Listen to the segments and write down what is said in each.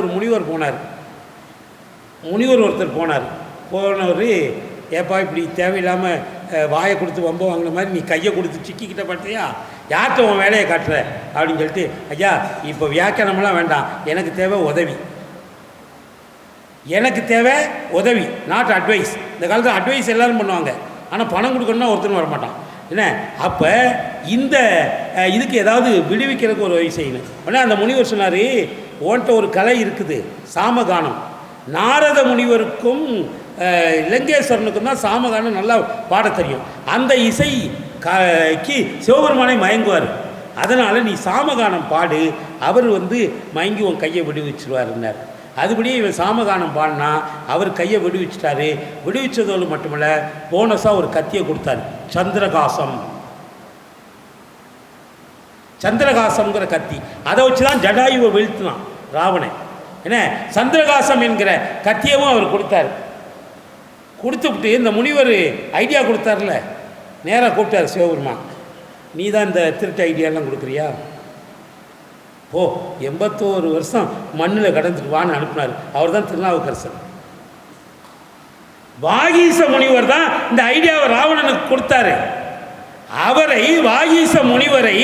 ஒரு முனிவர் போனார். முனிவர் ஒருத்தர் போனார். போனவர் ஏப்பா இப்படி தேவையில்லாமல் வாயை கொடுத்து வம்ப வாங்கின மாதிரி நீ கையை கொடுத்து சிக்கிக்கிட்ட பார்த்தியா? யார்கிட்ட உன் வேலையை காட்டுற? அப்படின்னு சொல்லிட்டு ஐயா இப்போ வியாக்கியானமெல்லாம் வேண்டாம். எனக்கு தேவை உதவி. எனக்கு தேவை உதவி நாட் அட்வைஸ் இந்த காலத்தில் அட்வைஸ் எல்லாரும் பண்ணுவாங்க. ஆனால் பணம் கொடுக்கணும்னா ஒருத்தரும் வரமாட்டான். என்ன? அப்போ இந்த இதுக்கு ஏதாவது விடுவிக்கிறதுக்கு ஒரு வழி செய்யணும். உடனே அந்த முனிவர் சொன்னார் ஓன்ட்ட ஒரு கலை இருக்குது சாமகானம். நாரத முனிவருக்கும் இலங்கேஸ்வரனுக்கும் தான் சாமகானம் நல்லா பாடத் தெரியும். அந்த இசை கி சிவபெருமானை மயங்குவார். அதனால் நீ சாமகானம் பாடு அவர் வந்து மயங்கி உன் கையை விடுவிச்சிருவாருன்னார். அதுபடியே இவன் சாமகானம் பாடினா அவர் கையை விடுவிச்சிட்டாரு. விடுவிச்சதோடு மட்டுமல்ல போனஸாக ஒரு கத்தியை கொடுத்தாரு. சந்திரகாசம். சந்திரகாசம்ங்கிற கத்தி. அதை வச்சு தான் ஜடாயுவை வீழ்த்தினான் ராவணன். என்ன? சந்திரகாசம் என்கிற கத்தியவும் அவர் கொடுத்தாரு. கொடுத்துவிட்டு இந்த முனிவர் ஐடியா கொடுத்தார்ல. நேராக கூப்பிட்டார் சிவபெருமான் நீ தான் இந்த திருட்டு ஐடியாலாம் கொடுக்குறியா? ஓ எண்பத்தோரு வருஷம் மண்ணில் கடந்துட்டு வான்னு அனுப்பினார். அவர் தான் திருநாவுக்கரசர் வாகீச முனிவர் தான் இந்த ஐடியாவை ராவணனுக்கு கொடுத்தாரு. அவரை வாகீச முனிவரை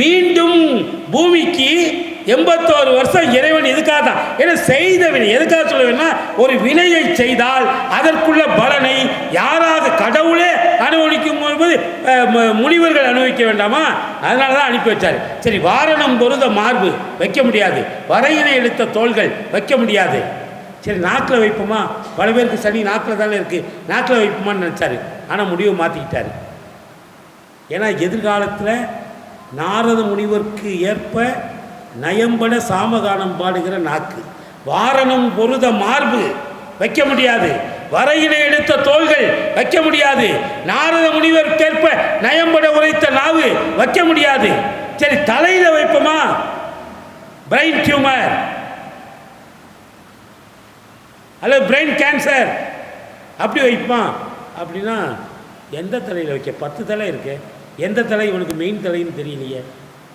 மீண்டும் பூமிக்கு எண்பத்தோரு வருஷம் இறைவன் எதுக்காக தான்? ஏன்னா செய்த வினை? எதுக்காக சொல்ல வேணும்னா ஒரு வினையை செய்தால் அதற்குள்ள பலனை யாராக கடவுளே அனுபவிக்கும் போது முனிவர்கள் அனுபவிக்க வேண்டாமா? அதனால தான் அனுப்பி வச்சார். சரி வாரணம் பொருத மார்பு வைக்க முடியாது. வரையினை எடுத்த தோள்கள் வைக்க முடியாது. சரி நாக்கில் வைப்போமா? பல பேருக்கு சனி நாக்கில் தானே இருக்குது நாக்கில் வைப்போமான்னு நினச்சாரு. ஆனால் முடிவை மாற்றிக்கிட்டாரு ஏன்னா எதிர்காலத்தில் நாரத முனிவருக்கு ஏற்ப நயம்பட சாமகானம் பாடுகிற நாக்கு. வாரணம் பொருத மார்பு வைக்க முடியாது. வரையினை எடுத்த தோள்கள் வைக்க முடியாது. நாரத முனிவருக்கேற்ப நயம்பட உரைத்த நாவு வைக்க முடியாது. சரி தலையில் வைப்போமா? பிரெயின் டியூமர் அல்லது பிரெயின் கேன்சர் அப்படி வைப்பான் அப்படின்னா எந்த தலையில் வைக்க? பத்து தலை இருக்குது எந்த தலை இவனுக்கு மெயின் தலைன்னு தெரியலையே?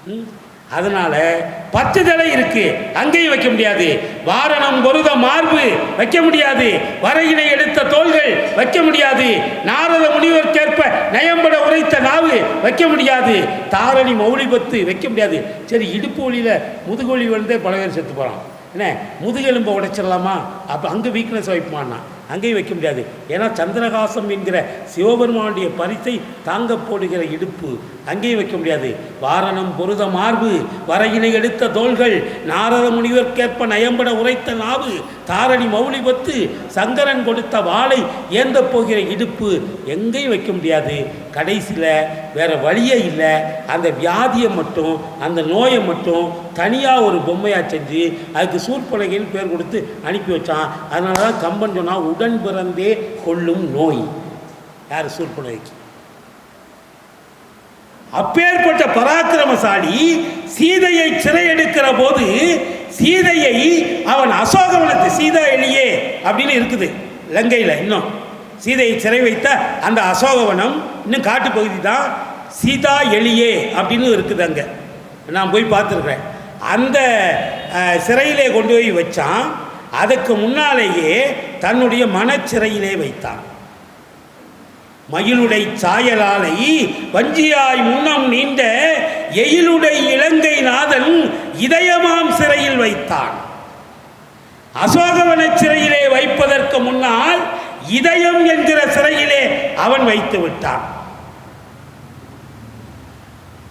ம்? அதனால பத்து தலை இருக்கு. அங்கேயும் வைக்க முடியாது. வாரணம் பொருத மார்பு வைக்க முடியாது. வரையினை எடுத்த தோள்கள் வைக்க முடியாது. நாரத முனிவர்க்கேற்ப நயம்பட உரைத்த நாவு வைக்க முடியாது. தாரணி மௌலி பத்து வைக்க முடியாது. சரி இடுப்பு வழியில் முதுகொலி வந்து பல பேர் செத்து போகிறான் என்ன? முதுகெலும்பை உடைச்சிடலாமா? அப்போ அங்கே வீக்னஸ் வைப்பான்னா? அங்கேயும் வைக்க முடியாது. ஏன்னா சந்திரகாசம் என்கிற சிவபெருமானுடைய பரிசை தாங்க போடுகிற இடுப்பு அங்கேயும் வைக்க முடியாது. வாரணம் பொருத மார்பு வரையினை எடுத்த தோள்கள் நாரத முனிவர்க்கேற்ப நயம்பட உரைத்த நாவு தாரணி மௌலிபத்து சங்கரன் கொடுத்த வாளை ஏந்த போகிற இடுப்பு எங்கேயும் வைக்க முடியாது. கடைசியில் வேற வழியே இல்லை. அந்த வியாதியை மட்டும் அந்த நோயை மட்டும் தனியாக ஒரு பொம்மையாக செஞ்சு அதுக்கு சூர்பலகைன்னு பேர் கொடுத்து அனுப்பி வச்சான். அதனால தான் கம்பன் சொன்னால் உடன் பிறந்தே கொள்ளும் நோய். யார் சூர்பலகைக்கு அப்பேற்பட்ட பராக்கிரமசாலி சீதையை சிறையெடுக்கிற போது சீதையை அவன் அசோகவனத்து சீதா எலியே அப்படின்னு இருக்குது லங்கையில் இன்னும். சீதையை சிறை வைத்த அந்த அசோகவனம் இன்னும் காட்டுப்பகுதி தான் சீதா எலியே அப்படின்னு இருக்குது அங்கே. நான் போய் பார்த்துருக்குறேன். அந்த சிறையிலே கொண்டு போய் வச்சான். அதுக்கு முன்னாலேயே தன்னுடைய மனச்சிறையிலே வைத்தான். மயிலுடை சாயலாலை வஞ்சியாய் முன்னம் நீண்ட எயிலுடை இலங்கை நாதன் இதயமாம் சிறையில் வைத்தான். அசோகவன சிறையிலே வைப்பதற்கு முன்னால் இதயம் என்கிற சிறையிலே அவன் வைத்து விட்டான்.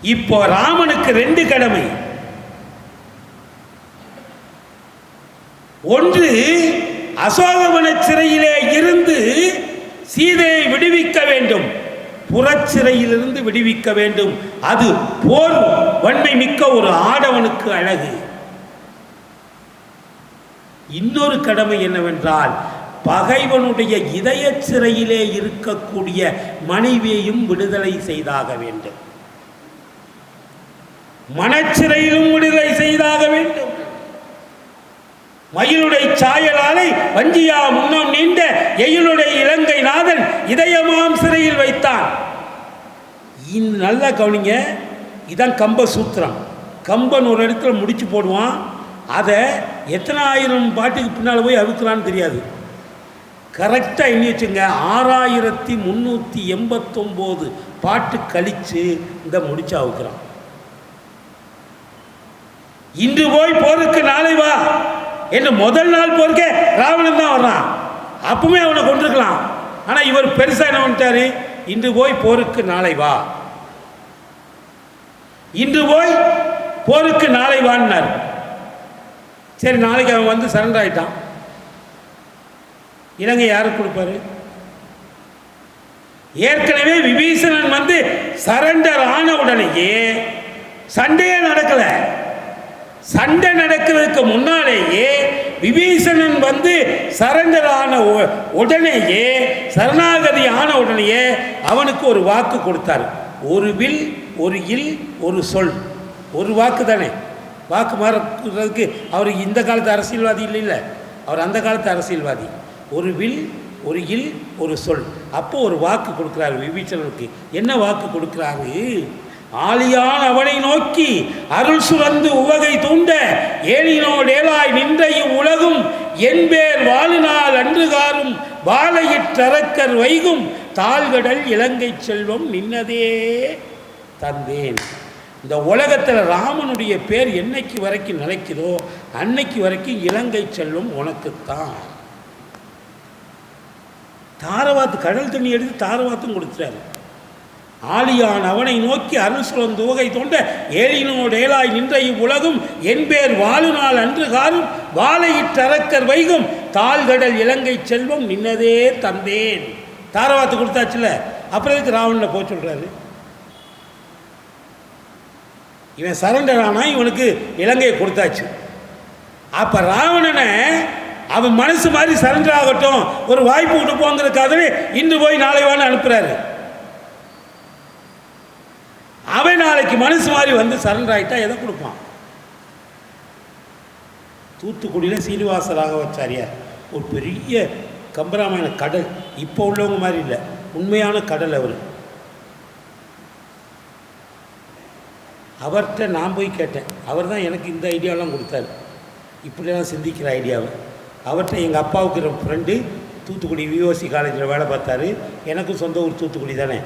இப்போ ராமனுக்கு ரெண்டு கடமை. ஒன்று அசோகவன சிறையிலே இருந்து சீதையை விடுவிக்க வேண்டும். புறச்சிறையிலிருந்து விடுவிக்க வேண்டும். அது போர் வன்மை மிக்க ஒரு ஆடவனுக்கு அழகு. இன்னொரு கடமை என்னவென்றால் பகைவனுடைய இதய சிறையிலே இருக்கக்கூடிய மனைவியையும் விடுதலை செய்தாக வேண்டும். மனச்சிறையிலும் விடுதலை செய்தாக வேண்டும். மயிலுடை சாயலாலை வஞ்சியா முன்னம் நீண்ட எயிலுடைய இலங்கை நாதன் இதயமாம் சிறையில் வைத்தான். இந்த நல்லா கவனிங்க இதான் கம்ப சூத்திரம். கம்பன் ஒரு இடத்துல முடிச்சு போடுவான் அதை எத்தனை ஆயிரம் பாட்டுக்கு பின்னால் போய் அவுக்குறான்னு தெரியாது. கரெக்டாக எண்ணி வச்சுங்க ஆறாயிரத்தி முந்நூற்றி எண்பத்தொம்போது பாட்டு கழித்து இந்த முடிச்சு அவுக்குறான். இன்று போய் போருக்கு நாளை வா. என்ன முதல் நாள் போருக்கே ராவணன் தான் வர்றான். அப்பவுமே அவனை கொண்டிருக்கலாம் ஆனால் இவர் பெருசாக என்ன பண்ணிட்டாரு? இன்று போய் போருக்கு நாளை வா. இன்று போய் போருக்கு நாளை வான்னார். சரி நாளைக்கு அவன் வந்து சரண்டர் ஆகிட்டான் இலங்கை யாருக்கு கொடுப்பாரு? ஏற்கனவே விபீஷணன் வந்து சரண்டர் ஆன உடனேயே சண்டையே நடக்கலை. சண்டை நடக்கிறதுக்கு முன்னாலேயே விபீஷணன் வந்து சரண்டர் ஆன உ- உடனேயே சரணாகதி ஆன உடனேயே அவனுக்கு ஒரு வாக்கு கொடுத்தார். ஒரு வில் ஒரு இல் ஒரு சொல். ஒரு வாக்கு தானே. வாக்கு மாறதுக்கு அவர் இந்த காலத்து அரசியல்வாதி இல்லை இல்லை. அவர் அந்த காலத்து அரசியல்வாதி. ஒரு வில் ஒரு இல் ஒரு சொல். அப்போ ஒரு வாக்கு கொடுக்குறாரு விபீஷணனுக்கு. என்ன வாக்கு கொடுக்குறாரு? ஆலியான் அவனை நோக்கி அருள் சுரந்து உவகை தூண்ட ஏழினோடு நின்ற இவ்வுலகும் என்பேர் வாழினால் அன்றுகாரும் வாழையிற்றரக்கர் வைகும் தாழ்கடல் இலங்கை செல்வம் நின்னதே தந்தேன். இந்த உலகத்தில் ராமனுடைய பேர் என்னைக்கு வரைக்கும் நிலைக்குதோ அன்னைக்கு வரைக்கும் இலங்கை செல்வம் உனக்குத்தான். தாரவாத்து கடல் தண்ணி எடுத்து தாரவாத்தும் கொடுத்துட்டாரு. ஆலியான் அவனை நோக்கி அருள் தூகை தோண்ட ஏழினோடு ஏலாய் நின்ற இவ்வுலகும் என்பேர் வாழுநாள் அன்று காலும் வாழையிற்றரக்கர் வைகும் தாழ்கடல் இலங்கை செல்வம் நின்னதே தந்தேன். தாரவாத்து கொடுத்தாச்சுல? அப்புறம் எதுக்கு ராவணில் போக சொல்கிறாரு இவன் சரண்டர் ஆனால் இவனுக்கு இலங்கையை கொடுத்தாச்சு. அப்போ ராவணனை அவன் மனசு மாதிரி சரண்டர் ஆகட்டும் ஒரு வாய்ப்பு கொடுப்போங்கிறதுக்காகவே இன்று போய் நாளை வான்னு அனுப்புகிறாரு அவன் நாளைக்கு மனசு மாதிரி வந்து சரண்டர் ஆகிட்டா எதை கொடுப்பான்? தூத்துக்குடியில் சீனிவாசராக வச்சாரியார் ஒரு பெரிய கம்பராமாயண கடல். இப்போ உள்ளவங்க மாதிரி இல்லை. உண்மையான கடல் அவர். அவர்கிட்ட நான் போய் கேட்டேன். அவர் தான் எனக்கு இந்த ஐடியாலாம் கொடுத்தாரு. இப்படிலாம் சிந்திக்கிற ஐடியாவை அவர்கிட்ட எங்கள் அப்பாவுக்கு ஒரு ஃப்ரெண்டு தூத்துக்குடி விஓசி காலேஜில் வேலை பார்த்தாரு. எனக்கும் சொந்த ஊர் தூத்துக்குடி தானே.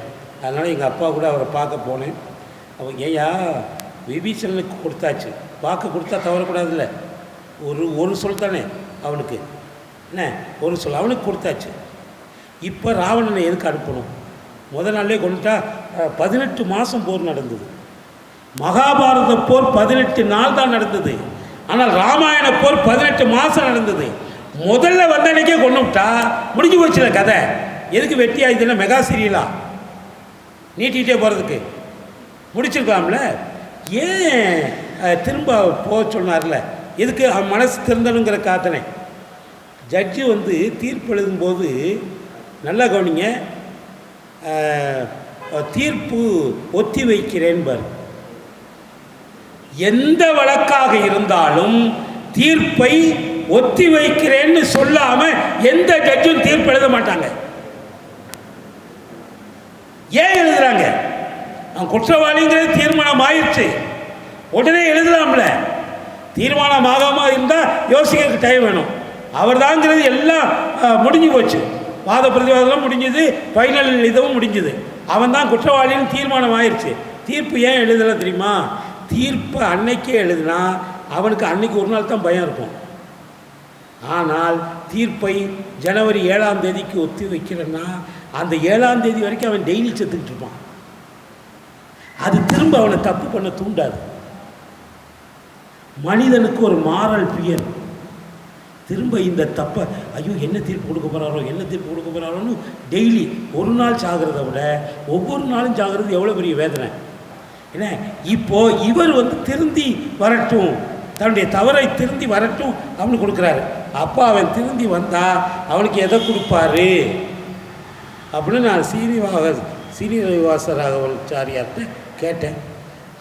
அதனால் எங்கள் அப்பா கூட அவரை பார்க்க போனேன். அவன் ஏயா விபீஷணனுக்கு கொடுத்தாச்சு. வாக்கு கொடுத்தா தவறக்கூடாதுல்ல. ஒரு ஒரு சொல் தானே அவனுக்கு. என்ன? ஒரு சொல் அவனுக்கு கொடுத்தாச்சு. இப்போ ராவணனை எதுக்கு அனுப்பணும்? முத நாளே கொண்டுட்டா பதினெட்டு மாதம் போர் நடந்தது. மகாபாரத போர் பதினெட்டு நாள் தான் நடந்தது. ஆனால் ராமாயண போர் பதினெட்டு மாதம் நடந்தது. முதல்ல வந்த அன்னைக்கே கொண்டு விட்டா முடிஞ்சு போச்சுல கதை. எதுக்கு வெட்டியா இதெல்லாம் மெகா சீரியலா? நீட்டிகிட்டே போகிறதுக்கு முடிச்சிருக்கலாம்ல ஏன் திரும்ப போக சொன்னார்ல? எதுக்கு அவன் மனசு திறந்தனுங்கிற காத்தனை. ஜட்ஜு வந்து தீர்ப்பு எழுதும்போது நல்லா கவனிங்க. தீர்ப்பு ஒத்தி வைக்கிறேன்பார் எந்த வழக்காக இருந்தாலும் தீர்ப்பை ஒத்தி வைக்கிறேன்னு சொல்லாம எந்த ஜட்ஜும் தீர்ப்பு எழுத மாட்டாங்க. ஏன் எழுதுறாங்க? நான் குற்றவாளிங்கிறது தீர்மானம் ஆயிடுச்சு உடனே எழுதலாம்ல. தீர்மானம் ஆகாமல் இருந்தால் யோசிக்கிறதுக்கு டைம் வேணும். அவர் தாங்கிறது எல்லாம் முடிஞ்சு போச்சு. வாத பிரதிவாதம் முடிஞ்சது ஃபைனல் இதுவும் முடிஞ்சது. அவன் தான் குற்றவாளின்னு தீர்மானம் ஆயிடுச்சு தீர்ப்பு ஏன் எழுதலை தெரியுமா? தீர்ப்பு அன்னைக்கே எழுதுனா அவனுக்கு அன்னைக்கு ஒரு நாள் தான் பயம் இருக்கும். ஆனால் தீர்ப்பை ஜனவரி ஏழாம் தேதிக்கு ஒத்தி வைக்கிறேன்னா அந்த ஏழாம் தேதி வரைக்கும் அவன் டெய்லி செத்துக்கிட்டு இருப்பான். அது திரும்ப அவனை தப்பு பண்ண தூண்டாது. மனிதனுக்கு ஒரு மாறல் பியர் திரும்ப இந்த தப்பை ஐயோ என்ன தீர்ப்பு கொடுக்க போகிறாரோ என்ன தீர்ப்பு கொடுக்க போகிறாரோன்னு டெய்லி ஒரு நாள் சாகிறத விட ஒவ்வொரு நாளும் சாகிறது எவ்வளோ பெரிய வேதனை. என்ன இப்போ இவர் வந்து திருந்தி வரட்டும். தன்னுடைய தவறை திருந்தி வரட்டும் அவனு கொடுக்குறாரு. அப்போ அவன் திருந்தி வந்தால் அவனுக்கு எதை கொடுப்பாரு? அப்படின்னு நான் சீனிவாக சீனிவாச ராகவாச்சாரியார்கிட்ட கேட்டேன்.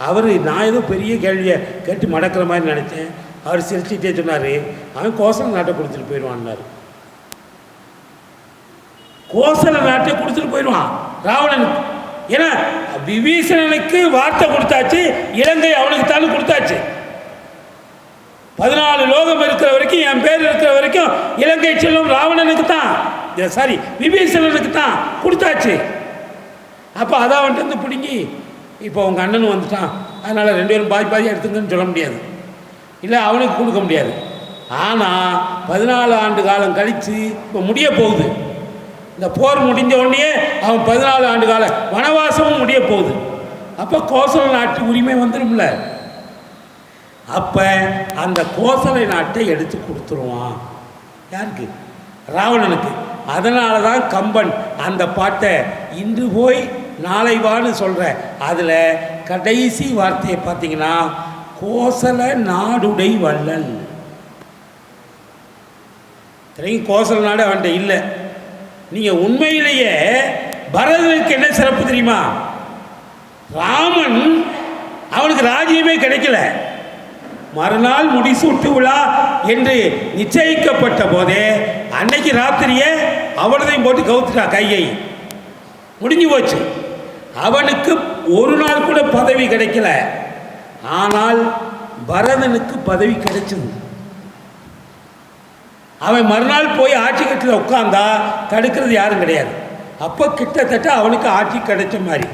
அவர் நான் ஏதோ பெரிய கேள்வியை கேட்டு மடக்கிற மாதிரி நினச்சேன். அவர் சிரிச்சுட்டே சொன்னார் அவன் கோசல நாட்டை கொடுத்துட்டு போயிடுவான்னாரு கோசல நாட்டை கொடுத்துட்டு போயிடுவான் ராவணனுக்கு ஏன்னா விபீஷணனுக்கு வார்த்தை கொடுத்தாச்சு இலங்கை அவனுக்கு தானே கொடுத்தாச்சு. பதினாலு லோகம் இருக்கிற வரைக்கும் என் பேர் இருக்கிற வரைக்கும் இலங்கை செல்லும் ராவணனுக்கு தான். சாரி விபீஷணனுக்கு தான் கொடுத்தாச்சு. அப்போ அதை அவன்கிட்ட வந்து பிடுங்கி இப்போ உங்கள் அண்ணன் வந்துட்டான். அதனால் ரெண்டு பேரும் பாதி பாதி எடுத்துங்கன்னு சொல்ல முடியாது. இல்லை அவனுக்கு கொடுக்க முடியாது. ஆனால் பதினாலு ஆண்டு காலம் கழித்து இப்போ முடிய போகுது. இந்த போர் முடிஞ்ச உடனே அவன் பதினாலு ஆண்டு கால வனவாசமும் முடிய போகுது. அப்போ கோசல நாட்டு உரிமை வந்துடும்ல அப்போ அந்த கோசலை நாட்டை எடுத்து கொடுத்துருவான். யாருக்கு? ராவணனுக்கு. அதனால தான் கம்பன் அந்த பாட்டை இன்று போய் நாளை வான்னு சொல்கிற அதில் கடைசி வார்த்தையை பார்த்தீங்கன்னா கோசல நாடுடை வள்ளல். தெரியும் கோசல நாடு அவன்கிட்ட இல்லை. நீங்கள் உண்மையிலேயே பரதனுக்கு என்ன சிறப்பு தெரியுமா? ராமன் அவனுக்கு ராஜ்யமே கிடைக்கல. மறுநாள் முடிசூட்டு விழா என்று நிச்சயிக்கப்பட்ட போதே அன்னைக்கு ராத்திரியே அவனதையும் போட்டு கவுத்துட்டா கையை. முடிஞ்சு போச்சு. அவனுக்கு ஒரு நாள் கூட பதவி கிடைக்கல. ஆனால் பரதனுக்கு பதவி கிடைச்சது. அவன் மறுநாள் போய் ஆட்சி கட்டில் உட்கார்ந்தா தடுக்கிறது யாரும் கிடையாது. அப்போ கிட்டத்தட்ட அவனுக்கு ஆட்சி கிடைச்ச மாதிரி.